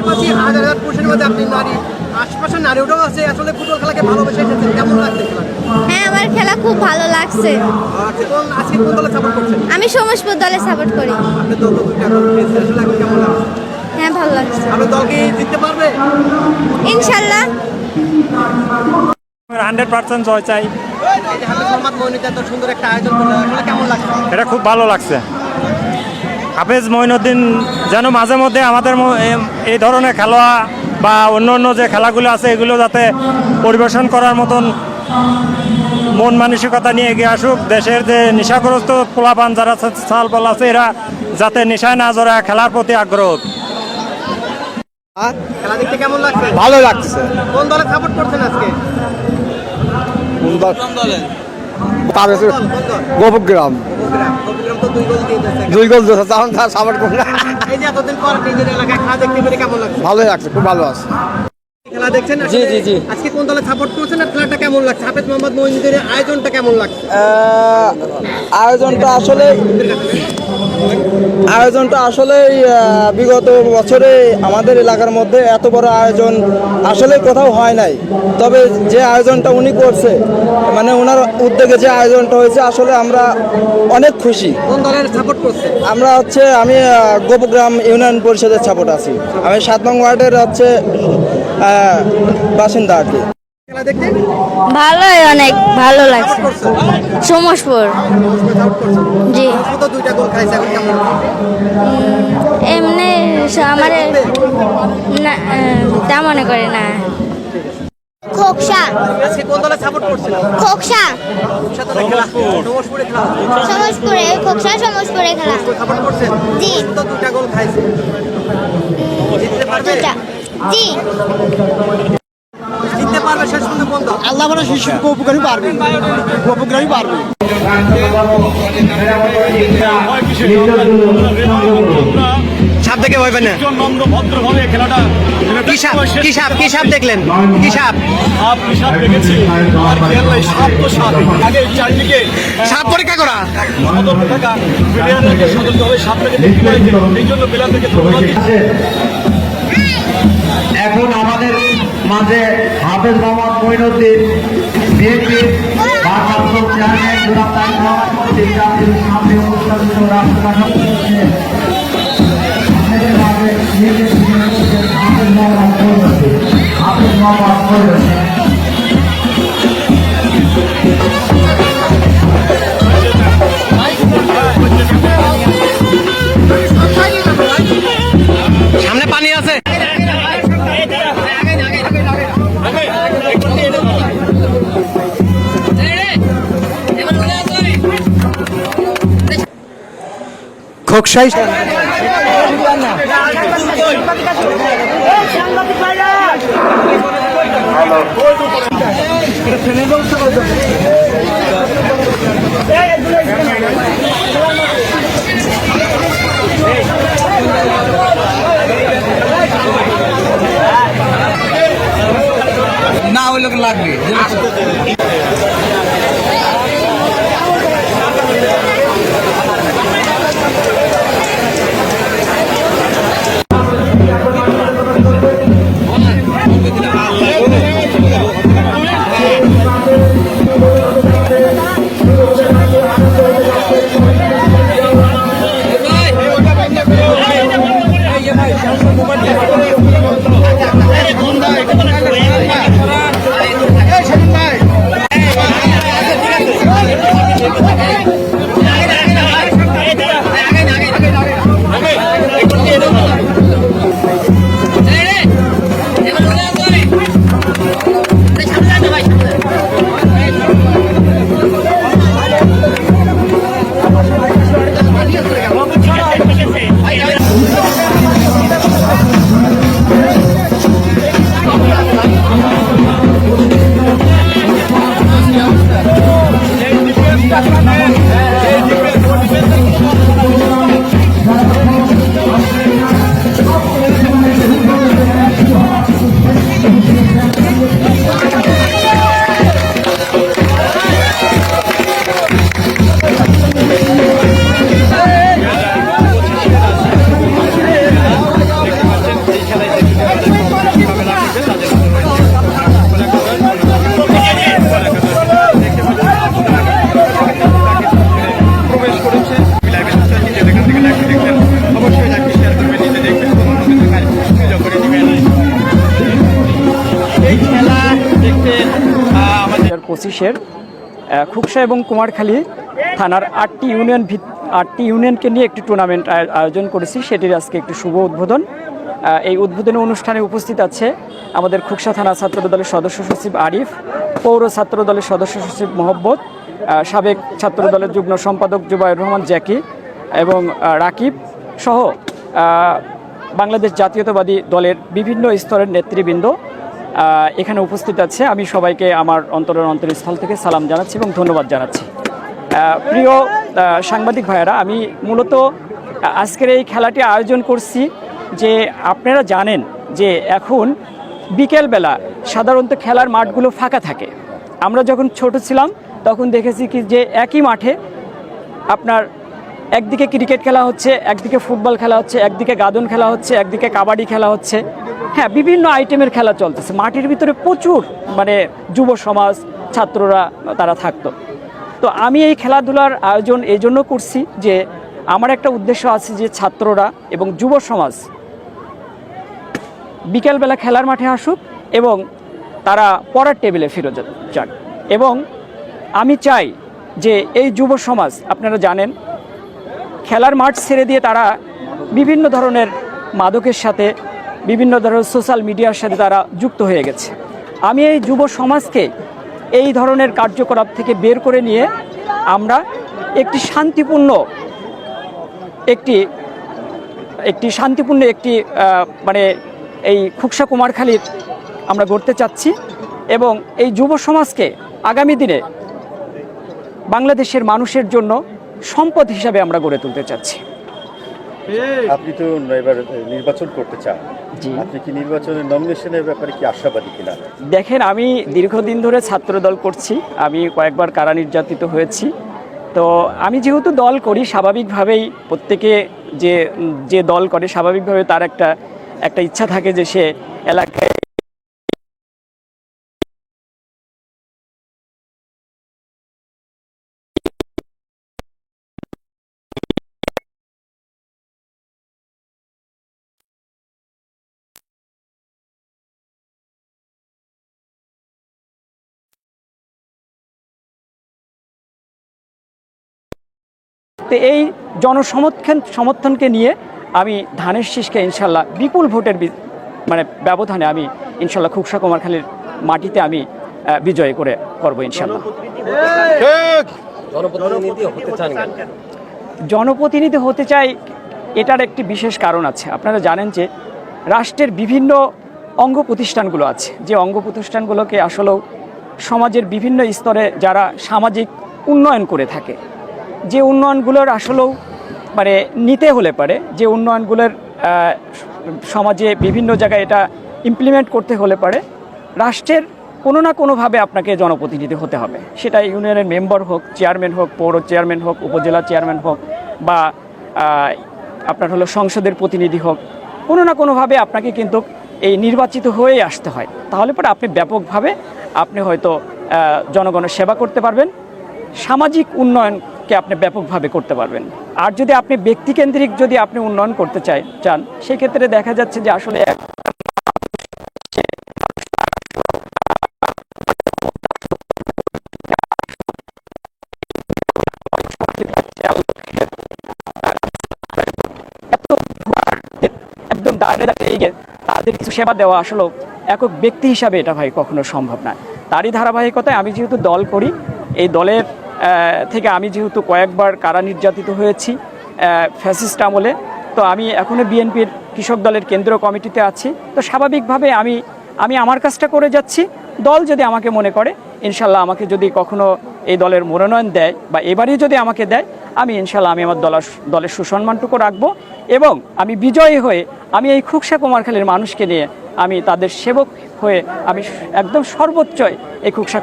দেখতে পাচ্ছি হাজার হাজার পুরুষের মধ্যে আপনি নারী আছে আসলে ফুটবল খেলাকে ভালোবেসে এসেছেন। কেমন লাগছে হ্যাঁ আমার খেলা খুব ভালো লাগছে। আচ্ছা কোন আজকে কোন দলে সাপোর্ট করছেন? আমি সমসপুর দলে সাপোর্ট করি। আপনি দল কেমন লাগছে? হ্যাঁ ভালো লাগছে। আপনার দলকে জিততে পারবে? ইনশাল্লাহ। হান্ড্রেড পার্সেন্ট জয় চাই। এই যে হাফিজ এত সুন্দর একটা আয়োজন করল কেমন লাগছে? এটা খুব ভালো লাগছে। হাফেজ মঈনুদ্দিন যেন মাঝে মধ্যে আমাদের এই ধরনের খেলা বা অন্য অন্য যে খেলাগুলো আছে এগুলো যাতে পরিবেশন করার মতন মন মানসিকতা নিয়ে এগিয়ে আসুক। দেশের যে নেশাগ্রস্ত পোলাপান যারা সাল বল আছে এরা যাতে নেশায় না জড়া খেলার প্রতি আগ্রহ। খেলা দেখতে কেমন লাগছে? ভালো লাগছে। কোন দলে সাপোর্ট করছেন আজকে? কোন দল? কোন দল? গোপগ্রাম। দুই গোল দিয়েছে। তখন তার সাপোর্ট করবে এই যে এতদিন পর নিজের এলাকায় খেলা দেখতে পেরে কেমন লাগছে? ভালোই লাগছে খুব ভালো আছে। খেলা দেখছেন? আসলে জি, জি। আজকে কোন দলে সাপোর্ট করছেন আর খেলাটা কেমন লাগছে? হাফেজ মোহাম্মদ মইনুদ্দিনের আয়োজনটা কেমন লাগছে? আয়োজনটা আসলে আয়োজনটা আসলে বিগত বছরে আমাদের এলাকার মধ্যে এত বড় আয়োজন আসলে কোথাও হয় নাই। তবে যে আয়োজনটা উনি করছে মানে ওনার উদ্যোগে যে আয়োজনটা হয়েছে আসলে আমরা অনেক খুশি। আমরা হচ্ছে আমি গোপগ্রাম ইউনিয়ন পরিষদের সাপোর্ট আছি। আমি সাত নং ওয়ার্ডের হচ্ছে বাসিন্দা আর কি। ভালোই অনেক ভালো লাগছে। সমসপুর। জি? এমনি আমার না তা মনে করে না। খোকসা। আজকে কোন দলে সাপোর্ট করছেন খোকসা। সাথে খেলা। নমস্পুরে খেলা। সমসপুরে খোকসা সমসপুরে খেলা। সাপোর্ট করছেন জি। তো দুইটা গোল খাইছে। জিততে পারবে? জি। জিততে পারবে শেষ পর্যন্ত আল্লাহ মানে শিশু উপকারী পারবে উপকারী পারবে সাপ দেখে ভয় পান না। ভদ্রভাবে খেলাটা কি সাপ? কি সাপ? কি সাপ দেখলেন? কি সাপ? সাপ সাপ দেখেছি? আর খেলায় সাপ তো সাপ। আগে চারদিকে সাপ পরীক্ষা করা। সতর্ক থাকা প্লেয়ারদেরকে সতর্কভাবে সাপটাকে দেখতে পাই এই জন্য প্লেয়ারদেরকে ধন্যবাদ দিচ্ছি। এখন মাঝে হাফেজ মোহাম্মদ মঈনুদ্দিন বিএনপির রাষ্ট্রভাষণ খোকসাই না পঁচিশের খুকসা এবং কুমারখালী থানার আটটি ইউনিয়ন আটটি ইউনিয়নকে নিয়ে একটি টুর্নামেন্ট আয়োজন করেছি। সেটির আজকে একটি শুভ উদ্বোধন। এই উদ্বোধনী অনুষ্ঠানে উপস্থিত আছে আমাদের খুকসা থানা ছাত্র দলের সদস্য সচিব আরিফ, পৌর ছাত্র দলের সদস্য সচিব মোহব্বত সাবেক ছাত্র দলের যুগ্ম সম্পাদক জুবাইর রহমান, জ্যাকি এবং রাকিব সহ বাংলাদেশ জাতীয়তাবাদী দলের বিভিন্ন স্তরের নেতৃবৃন্দ। এখানে উপস্থিত আছে। আমি সবাইকে আমার অন্তরের অন্তরস্থল থেকে সালাম জানাচ্ছি এবং ধন্যবাদ জানাচ্ছি। প্রিয় সাংবাদিক ভাইয়েরা, আমি মূলত আজকের এই খেলাটি আয়োজন করছি যে আপনারা জানেন যে এখন বিকেলবেলা সাধারণত খেলার মাঠগুলো ফাঁকা থাকে। আমরা যখন ছোট ছিলাম, তখন দেখেছি কি যে একই মাঠে আপনার একদিকে ক্রিকেট খেলা হচ্ছে, একদিকে ফুটবল খেলা হচ্ছে, একদিকে গাদন খেলা হচ্ছে, একদিকে কাবাডি খেলা হচ্ছে। হ্যাঁ বিভিন্ন আইটেমের খেলা চলতেছে। মাটির ভিতরে প্রচুর মানে যুব সমাজ, ছাত্ররা তারা থাকতো। তো আমি এই খেলাধুলার আয়োজন এই জন্য করছি যে আমার একটা উদ্দেশ্য আছে যে ছাত্ররা এবং যুব সমাজ বিকেলবেলা খেলার মাঠে আসুক এবং তারা পড়ার টেবিলে ফিরে যাক এবং আমি চাই যে এই যুব সমাজ, আপনারা জানেন, খেলার মাঠ ছেড়ে দিয়ে তারা বিভিন্ন ধরনের মাদকের সাথে বিভিন্ন ধরনের সোশ্যাল মিডিয়ার সাথে তারা যুক্ত হয়ে গেছে। আমি এই যুব সমাজকে এই ধরনের কার্যকলাপ থেকে বের করে নিয়ে আমরা একটি শান্তিপূর্ণ একটি একটি শান্তিপূর্ণ একটি মানে এই খুকসা কুমারখালীর আমরা গড়তে চাচ্ছি এবং এই যুব সমাজকে আগামী দিনে বাংলাদেশের মানুষের জন্য সম্পদ হিসাবে আমরা গড়ে তুলতে চাচ্ছি। আপনি তো এবার নির্বাচন করতে চান। আপনি কি নির্বাচনের নমিনেশনের ব্যাপারে কি আশাবাদী কিনা? দেখেন আমি দীর্ঘদিন ধরে ছাত্র দল করছি। আমি কয়েকবার কারা নির্যাতিত হয়েছি। তো আমি যেহেতু দল করি স্বাভাবিকভাবেই প্রত্যেকে যে যে দল করে স্বাভাবিকভাবে তার একটা একটা ইচ্ছা থাকে যে সে এলাকায় তো এই জনসমর্থন সমর্থনকে নিয়ে আমি ধানের শীষকে ইনশাল্লাহ বিপুল ভোটের মানে ব্যবধানে আমি ইনশাল্লাহ খুকসা কুমারখালীর মাটিতে আমি বিজয় করে করব ইনশাল্লাহ। জনপ্রতিনিধি হতে চাই এটার একটি বিশেষ কারণ আছে। আপনারা জানেন যে রাষ্ট্রের বিভিন্ন অঙ্গ প্রতিষ্ঠানগুলো আছে। যে অঙ্গ প্রতিষ্ঠানগুলোকে আসলেও সমাজের বিভিন্ন স্তরে যারা সামাজিক উন্নয়ন করে থাকে যে উন্নয়নগুলোর আসলেও মানে নিতে হলে পারে, যে উন্নয়নগুলোর সমাজে বিভিন্ন জায়গায় এটা ইমপ্লিমেন্ট করতে হলে পারে, রাষ্ট্রের কোনো না কোনোভাবে আপনাকে জনপ্রতিনিধি হতে হবে। সেটা ইউনিয়নের মেম্বার হোক চেয়ারম্যান হোক, পৌর চেয়ারম্যান হোক, উপজেলা চেয়ারম্যান হোক বা আপনার হলো সংসদের প্রতিনিধি হোক, কোনো না কোনোভাবে আপনাকে কিন্তু এই নির্বাচিত হয়েই আসতে হয়। তাহলে পরে আপনি ব্যাপকভাবে আপনি হয়তো জনগণের সেবা করতে পারবেন। সামাজিক উন্নয়নকে আপনি ব্যাপকভাবে করতে পারবেন। আর যদি আপনি ব্যক্তিকেন্দ্রিক যদি আপনি উন্নয়ন করতে চাই, চান, সেক্ষেত্রে দেখা যাচ্ছে যে আসলে এক- একদম দাঁড়িয়ে দাঁড়িয়ে তাদের কিছু সেবা দেওয়া আসলে একক ব্যক্তি হিসাবে এটা ভাই কখনো সম্ভব না তারই ধারাবাহিকতায় আমি যেহেতু দল করি, এই দলের থেকে আমি যেহেতু কয়েকবার কারা নির্যাতিত হয়েছি ফ্যাসিস্ট আমলে, তো আমি এখনও বিএনপির কৃষক দলের কেন্দ্রীয় কমিটিতে আছি। তো স্বাভাবিকভাবে আমি আমি আমার কাজটা করে যাচ্ছি। দল যদি আমাকে মনে করে, ইনশাল্লাহ আমাকে যদি কখনো এই দলের মনোনয়ন দেয় বা এবারই যদি আমাকে দেয়, আমি ইনশাল্লাহ আমি আমার দলের দলের সুসম্মানটুকু রাখব এবং আমি বিজয়ী হয়ে আমি এই খুকসা কুমারখালীর মানুষকে নিয়ে আমি তাদের সেবক হয়ে আমি একদম সর্বোচ্চ এই খুকসা